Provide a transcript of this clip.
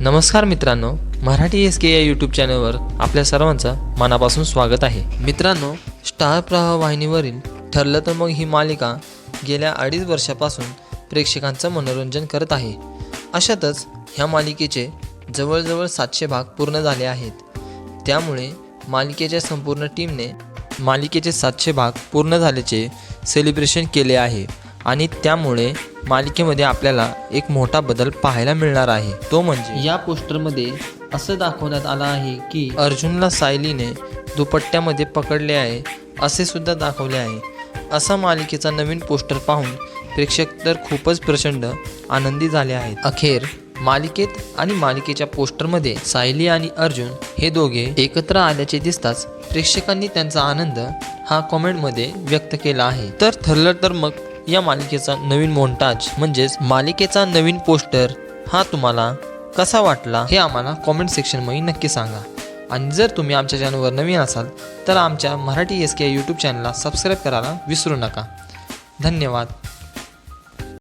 नमस्कार मित्रांनो मराठी एस के या यूट्यूब चॅनलवर आपल्या सर्वांचं मनापासून स्वागत आहे. मित्रांनो स्टार प्रवाह वाहिनीवरील ठरलं तर मग ही मालिका गेल्या अडीच वर्षापासून प्रेक्षकांचं मनोरंजन करत आहे. अशातच ह्या मालिकेचे जवळजवळ सातशे भाग पूर्ण झाले आहेत. त्यामुळे मालिकेच्या संपूर्ण टीमने मालिकेचे सातशे भाग पूर्ण झाल्याचे सेलिब्रेशन केले आहे. आणि त्यामुळे मालिकेमध्ये आपल्याला एक मोठा बदल पाहायला मिळणार आहे. तो म्हणजे या पोस्टरमध्ये असं दाखवण्यात आलं आहे की अर्जुनला सायलीने दुपट्ट्यामध्ये पकडले आहे असे सुद्धा दाखवले आहे. असा मालिकेचा नवीन पोस्टर पाहून प्रेक्षक तर खूपच प्रचंड आनंदी झाले आहेत. अखेर मालिकेत आणि मालिकेच्या पोस्टरमध्ये सायली आणि अर्जुन हे दोघे एकत्र आल्याचे दिसताच प्रेक्षकांनी त्यांचा आनंद हा कॉमेंटमध्ये व्यक्त केला आहे. तर ठरलं तर मग या मालिकेचा नवीन मोन्टाज म्हणजेच मालिकेचा नवीन पोस्टर हा तुम्हाला कसा वाटला हे आम्हाला कॉमेंट सेक्शनमध्ये नक्की सांगा. आणि जर तुम्ही आमच्या चॅनलवर नवीन असाल तर आमच्या मराठी एस के यूट्यूब चॅनलला सबस्क्राईब करायला विसरू नका. धन्यवाद.